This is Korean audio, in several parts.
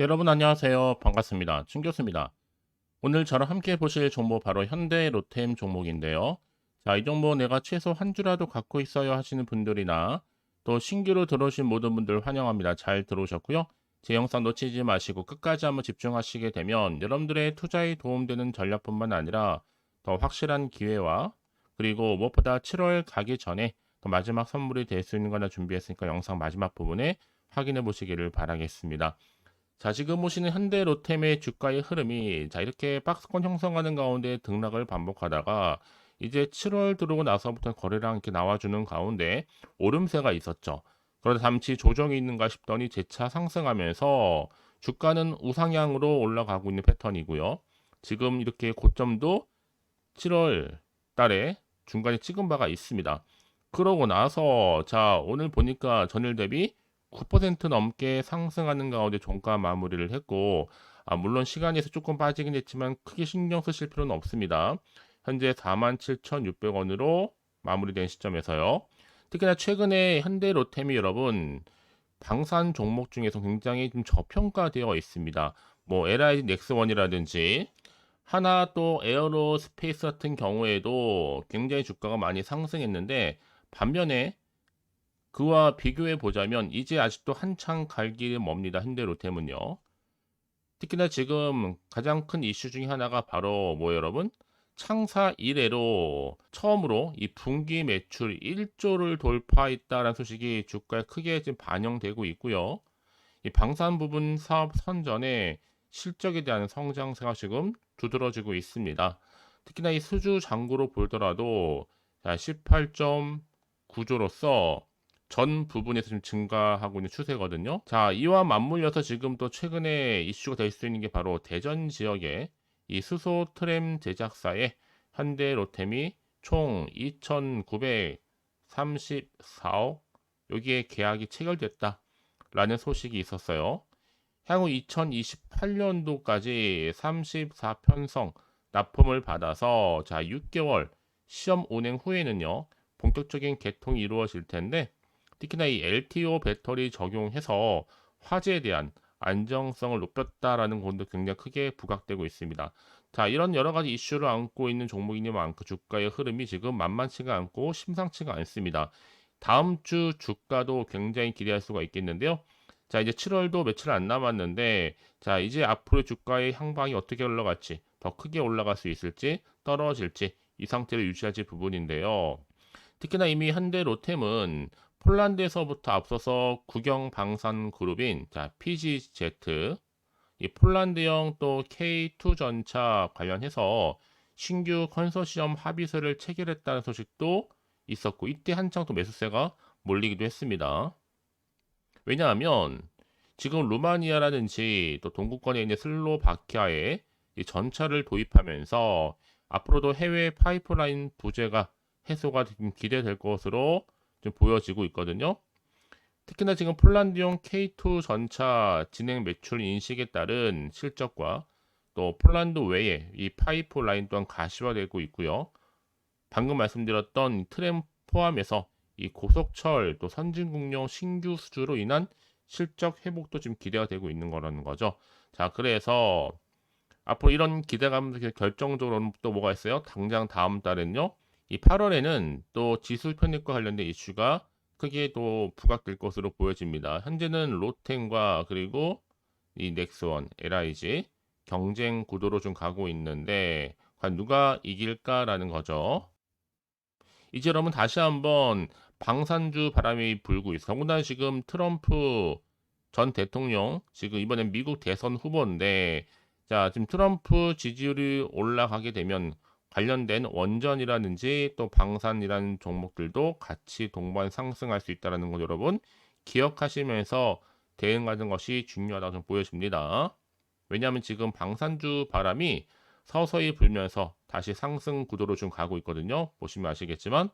여러분 안녕하세요. 반갑습니다. 춘 교수입니다. 오늘 저랑 함께 보실 종목 바로 현대 로템 종목인데요. 자, 이 종목 내가 최소 한 주라도 갖고 있어요 하시는 분들이나 또 신규로 들어오신 모든 분들 환영합니다. 잘 들어오셨고요. 제 영상 놓치지 마시고 끝까지 한번 집중하시게 되면 여러분들의 투자에 도움되는 전략뿐만 아니라 더 확실한 기회와 그리고 무엇보다 7월 가기 전에 더 마지막 선물이 될 수 있는 거나 준비했으니까 영상 마지막 부분에 확인해 보시기를 바라겠습니다. 자, 지금 보시는 현대 로템의 주가의 흐름이 자, 이렇게 박스권 형성하는 가운데 등락을 반복하다가 이제 7월 들어오고 나서부터 거래량 이렇게 나와주는 가운데 오름세가 있었죠. 그러다 잠시 조정이 있는가 싶더니 재차 상승하면서 주가는 우상향으로 올라가고 있는 패턴이고요. 지금 이렇게 고점도 7월 달에 중간에 찍은 바가 있습니다. 그러고 나서 자 오늘 보니까 전일 대비 9% 넘게 상승하는 가운데 종가 마무리를 했고 아, 물론 시간에서 조금 빠지긴 했지만 크게 신경 쓰실 필요는 없습니다. 현재 47,600원으로 마무리된 시점에서요. 특히나 최근에 현대 로템이 여러분 방산 종목 중에서 굉장히 좀 저평가되어 있습니다. 뭐 LIG 넥스원이라든지 하나 또 에어로스페이스 같은 경우에도 굉장히 주가가 많이 상승했는데 반면에 그와 비교해 보자면 이제 아직도 한창 갈 길이 멉니다. 현대로템은요. 특히나 지금 가장 큰 이슈 중에 하나가 바로 뭐 여러분? 창사 이래로 처음으로 이 분기 매출 1조를 돌파했다라는 소식이 주가에 크게 지금 반영되고 있고요. 이 방산 부분 사업 선전에 실적에 대한 성장세가 지금 두드러지고 있습니다. 특히나 이 수주 잔고로 보더라도 18.9조로서 전 부분에서 좀 증가하고 있는 추세거든요. 자, 이와 맞물려서 지금 또 최근에 이슈가 될 수 있는 게 바로 대전 지역의 이 수소 트램 제작사의 현대 로템이 총 2,934억 여기에 계약이 체결됐다라는 소식이 있었어요. 향후 2028년도까지 34편성 납품을 받아서 자 6개월 시험 운행 후에는요 본격적인 개통이 이루어질 텐데 특히나 이 LTO 배터리 적용해서 화재에 대한 안정성을 높였다라는 건도 굉장히 크게 부각되고 있습니다. 자, 이런 여러 가지 이슈를 안고 있는 종목이니만큼 그 주가의 흐름이 지금 만만치가 않고 심상치가 않습니다. 다음 주 주가도 굉장히 기대할 수가 있겠는데요. 자, 이제 7월도 며칠 안 남았는데, 자, 이제 앞으로 주가의 향방이 어떻게 올라갈지, 더 크게 올라갈 수 있을지, 떨어질지, 이 상태를 유지할지 부분인데요. 특히나 이미 현대 로템은 폴란드에서부터 앞서서 국영 방산 그룹인 자, PGZ 이 폴란드형 또 K2 전차 관련해서 신규 컨소시엄 합의서를 체결했다는 소식도 있었고 이때 한창 또 매수세가 몰리기도 했습니다. 왜냐하면 지금 루마니아라든지 또 동구권에 있는 슬로바키아에 이 전차를 도입하면서 앞으로도 해외 파이프라인 부재가 해소가 기대될 것으로 좀 보여지고 있거든요. 특히나 지금 폴란드용 K2 전차 진행 매출 인식에 따른 실적과 또 폴란드 외에 이 파이프 라인 또한 가시화되고 있고요. 방금 말씀드렸던 트램 포함해서 이 고속철 또 선진국용 신규 수주로 인한 실적 회복도 지금 기대가 되고 있는 거라는 거죠. 자, 그래서 앞으로 이런 기대감 결정적으로는 또 뭐가 있어요? 당장 다음 달엔요. 이 8월에는 또 지수 편입과 관련된 이슈가 크게 또 부각될 것으로 보여집니다. 현재는 로텐과 그리고 이 넥스원, LIG 경쟁 구도로 좀 가고 있는데 과연 누가 이길까라는 거죠. 이제 여러분 다시 한번 방산주 바람이 불고 있어. 더군다나 지금 트럼프 전 대통령 지금 이번엔 미국 대선 후보인데 자 지금 트럼프 지지율이 올라가게 되면 관련된 원전이라든지 또 방산이라는 종목들도 같이 동반 상승할 수 있다는 것 여러분 기억하시면서 대응하는 것이 중요하다고 좀 보여집니다. 왜냐하면 지금 방산주 바람이 서서히 불면서 다시 상승 구도로 좀 가고 있거든요. 보시면 아시겠지만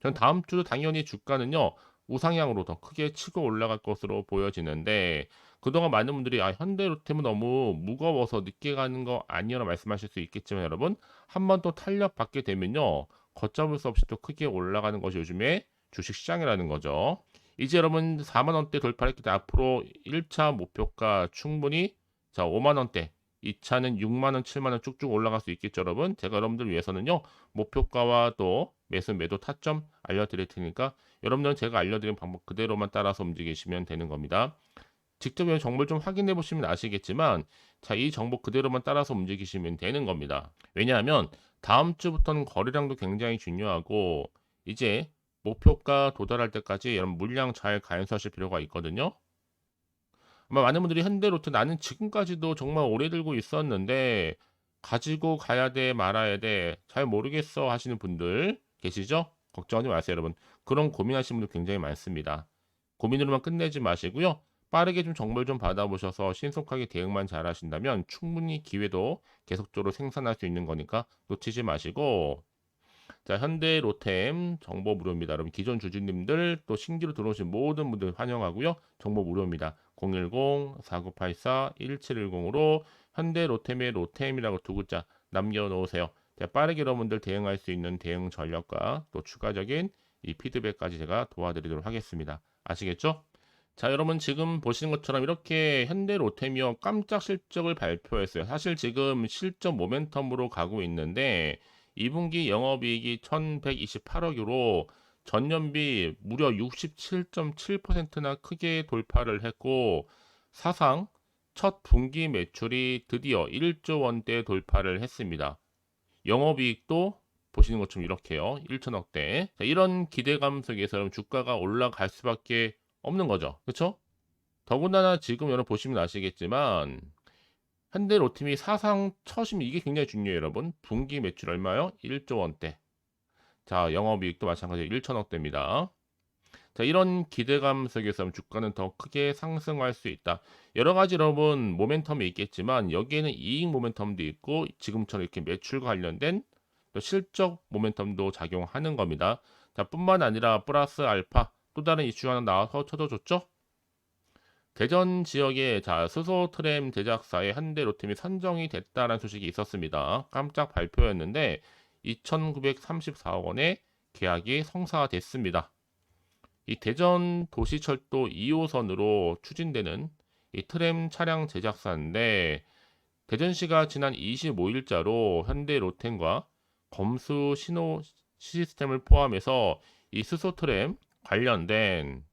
전 다음 주도 당연히 주가는요 우상향으로 더 크게 치고 올라갈 것으로 보여지는데 그동안 많은 분들이 아 현대로템은 너무 무거워서 늦게 가는 거 아니냐고 말씀하실 수 있겠지만 여러분 한 번 또 탄력 받게 되면요 걷잡을 수 없이 또 크게 올라가는 것이 요즘에 주식 시장이라는 거죠. 이제 여러분 4만 원대 돌파했기 때문에 앞으로 1차 목표가 충분히 자 5만 원대 2차는 6만 원, 7만 원 쭉쭉 올라갈 수 있겠죠, 여러분. 제가 여러분들 위해서는요. 목표가와 또 매수 매도 타점 알려드릴 테니까 여러분들은 제가 알려드린 방법 그대로만 따라서 움직이시면 되는 겁니다. 직접 이 정보를 좀 확인해 보시면 아시겠지만 자, 이 정보 그대로만 따라서 움직이시면 되는 겁니다. 왜냐하면 다음 주부터는 거래량도 굉장히 중요하고 이제 목표가 도달할 때까지 여러분 물량 잘 가연수하실 필요가 있거든요. 아마 많은 분들이 현대로트 나는 지금까지도 정말 오래 들고 있었는데 가지고 가야 돼 말아야 돼 잘 모르겠어 하시는 분들 계시죠? 걱정하지 마세요 여러분 그런 고민하시는 분들 굉장히 많습니다 고민으로만 끝내지 마시고요 빠르게 좀 정보를 좀 받아보셔서 신속하게 대응만 잘 하신다면 충분히 기회도 계속적으로 생산할 수 있는 거니까 놓치지 마시고 자 현대 로템 정보 무료입니다 여러분 기존 주주님들 또 신규로 들어오신 모든 분들 환영하고요 정보 무료입니다 010-4984-1710으로 현대 로템의 로템이라고 두 글자 남겨놓으세요. 자, 빠르게 여러분들 대응할 수 있는 대응 전략과 또 추가적인 이 피드백까지 제가 도와드리도록 하겠습니다. 아시겠죠? 자, 여러분 지금 보시는 것처럼 이렇게 현대 로템이어 깜짝 실적을 발표했어요. 사실 지금 실적 모멘텀으로 가고 있는데 2분기 영업이익이 1128억으로 전년비 무려 67.7%나 크게 돌파를 했고 사상 첫 분기 매출이 드디어 1조 원대 돌파를 했습니다. 영업이익도 보시는 것처럼 이렇게요. 1천억대. 이런 기대감 속에서 주가가 올라갈 수밖에 없는 거죠. 그렇죠? 더군다나 지금 여러분 보시면 아시겠지만 현대 로팀이 사상 첫임 이게 굉장히 중요해요, 여러분. 분기 매출 얼마요? 1조 원대. 자, 영업이익도 마찬가지로 1천억대입니다. 자, 이런 기대감 속에서 주가는 더 크게 상승할 수 있다. 여러 가지 여러분 모멘텀이 있겠지만 여기에는 이익 모멘텀도 있고 지금처럼 이렇게 매출과 관련된 또 실적 모멘텀도 작용하는 겁니다. 자, 뿐만 아니라 플러스 알파 또 다른 이슈 하나 나와서 쳐줘줬죠? 대전 지역에 자 수소 트램 제작사의 한대 로템이 선정이 됐다는 소식이 있었습니다. 깜짝 발표였는데 2,934억 원의 계약이 성사됐습니다. 이 대전 도시철도 2호선으로 추진되는 이 트램 차량 제작사인데 대전시가 지난 25일자로 현대 로텐과 검수 신호 시스템을 포함해서 이 수소 트램 관련된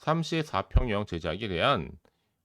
34평형 제작에 대한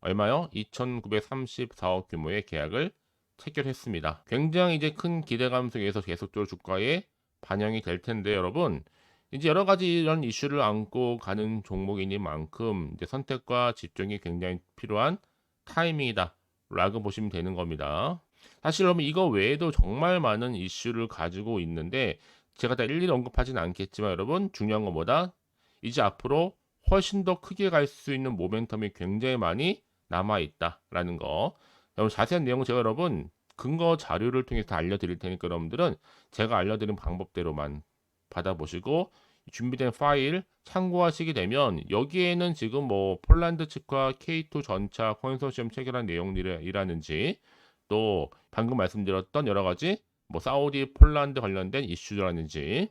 얼마요? 2,934억 규모의 계약을 체결했습니다. 굉장히 이제 큰 기대감 속에서 계속적으로 주가에 반영이 될 텐데 여러분 이제 여러 가지 이런 이슈를 안고 가는 종목이니만큼 이제 선택과 집중이 굉장히 필요한 타이밍이다. 라고 보시면 되는 겁니다. 사실 여러분 이거 외에도 정말 많은 이슈를 가지고 있는데 제가 다 일일이 언급하지는 않겠지만 여러분 중요한 것보다 이제 앞으로 훨씬 더 크게 갈 수 있는 모멘텀이 굉장히 많이 남아 있다라는 거. 여러분 자세한 내용은 제가 여러분 근거 자료를 통해서 알려드릴 테니까 여러분들은 제가 알려드린 방법대로만 받아보시고 준비된 파일 참고하시게 되면 여기에는 지금 뭐 폴란드 측과 K2 전차 컨소시엄 체결한 내용이라든지 또 방금 말씀드렸던 여러 가지 뭐 사우디 폴란드 관련된 이슈라든지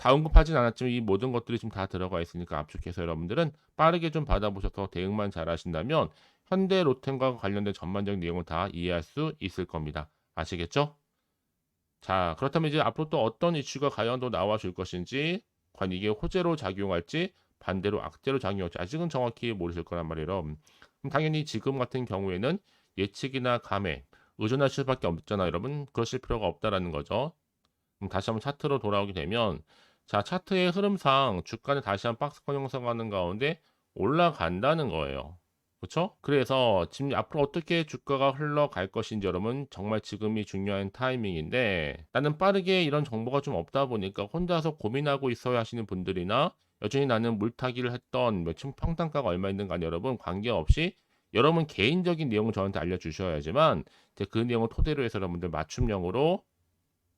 다 언급하진 않았지만 이 모든 것들이 지금 다 들어가 있으니까 압축해서 여러분들은 빠르게 좀 받아보셔서 대응만 잘 하신다면 현대 로템과 관련된 전반적인 내용을 다 이해할 수 있을 겁니다. 아시겠죠? 자, 그렇다면 이제 앞으로 또 어떤 이슈가 과연 또 나와 줄 것인지, 과연 이게 호재로 작용할지, 반대로 악재로 작용할지 아직은 정확히 모르실 거란 말이에요. 그럼 당연히 지금 같은 경우에는 예측이나 감에 의존하실 수밖에 없잖아요, 여러분. 그러실 필요가 없다라는 거죠. 다시 한번 차트로 돌아오게 되면 자, 차트의 흐름상 주가는 다시 한 박스권 형성하는 가운데 올라간다는 거예요. 그렇죠? 그래서 지금 앞으로 어떻게 주가가 흘러갈 것인지 여러분 정말 지금이 중요한 타이밍인데 나는 빠르게 이런 정보가 좀 없다 보니까 혼자서 고민하고 있어야 하시는 분들이나 여전히 나는 물타기를 했던 매춘 평단가가 얼마 있는가 여러분 관계없이 여러분 개인적인 내용을 저한테 알려주셔야지만 그 내용을 토대로 해서 여러분들 맞춤형으로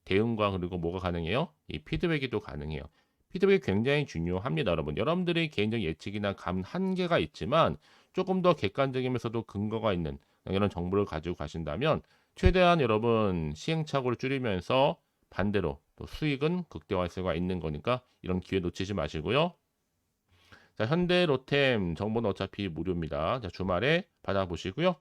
대응과 그리고 뭐가 가능해요? 이 피드백이 또 가능해요. 피드백이 굉장히 중요합니다, 여러분. 여러분들의 개인적 예측이나 감 한계가 있지만 조금 더 객관적이면서도 근거가 있는 이런 정보를 가지고 가신다면 최대한 여러분 시행착오를 줄이면서 반대로 또 수익은 극대화할 수가 있는 거니까 이런 기회 놓치지 마시고요. 자, 현대 로템 정보는 어차피 무료입니다. 자, 주말에 받아보시고요.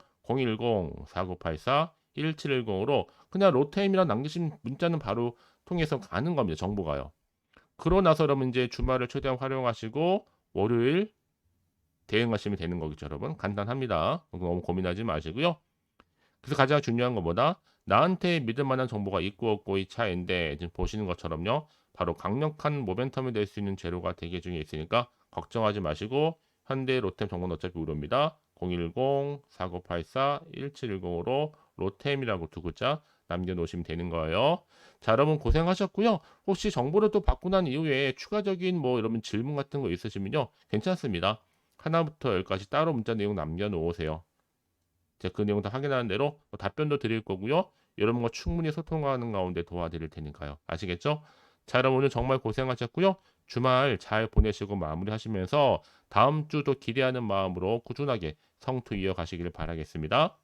010-4984-1710으로 그냥 로템이랑 남기신 문자는 바로 통해서 가는 겁니다. 정보가요. 그러고 나서 여러분 이제 주말을 최대한 활용하시고 월요일 대응하시면 되는 거겠죠, 여러분. 간단합니다. 너무 고민하지 마시고요. 그래서 가장 중요한 것보다 나한테 믿을 만한 정보가 있고 없고의 차이인데 지금 보시는 것처럼요. 바로 강력한 모멘텀이 될 수 있는 재료가 대기 중에 있으니까 걱정하지 마시고 현대 로템 정보는 어차피 무료입니다. 010-4984-1710으로 로템이라고 두 글자 남겨놓으시면 되는 거예요. 자, 여러분 고생하셨고요. 혹시 정보를 또 받고 난 이후에 추가적인 뭐 여러분 질문 같은 거 있으시면요. 괜찮습니다. 하나부터 열까지 따로 문자 내용 남겨놓으세요. 제가 그 내용 다 확인하는 대로 뭐 답변도 드릴 거고요. 여러분과 충분히 소통하는 가운데 도와드릴 테니까요. 아시겠죠? 자, 여러분 오늘 정말 고생하셨고요. 주말 잘 보내시고 마무리하시면서 다음 주도 기대하는 마음으로 꾸준하게 성투 이어가시길 바라겠습니다.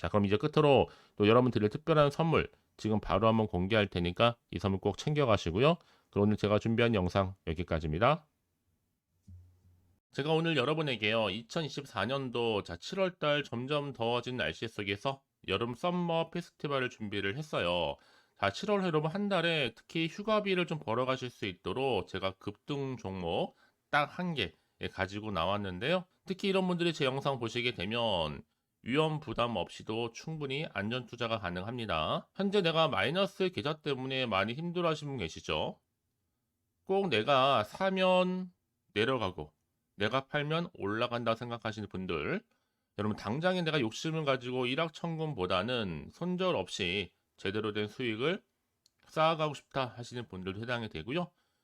자, 그럼 이제 끝으로 또 여러분 드릴 특별한 선물 지금 바로 한번 공개할 테니까 이 선물 꼭 챙겨 가시고요. 그럼 오늘 제가 준비한 영상 여기까지입니다. 제가 오늘 여러분에게요. 2024년도 자 7월 달 점점 더워진 날씨 속에서 여름 썸머 페스티벌을 준비를 했어요. 자 7월 여러분 한 달에 특히 휴가비를 좀 벌어 가실 수 있도록 제가 급등 종목 딱 한 개 가지고 나왔는데요. 특히 이런 분들이 제 영상 보시게 되면 위험 부담 없이도 충분히 안전 투자가 가능합니다. 현재 내가 마이너스 계좌 때문에 많이 힘들어 하시는 분 계시죠? 꼭 내가 사면 내려가고 내가 팔면 올라간다 생각하시는 분들 여러분 당장에 내가 욕심을 가지고 일확천금보다는 손절 없이 제대로 된 수익을 쌓아가고 싶다 하시는 분들도 해당이 되고요.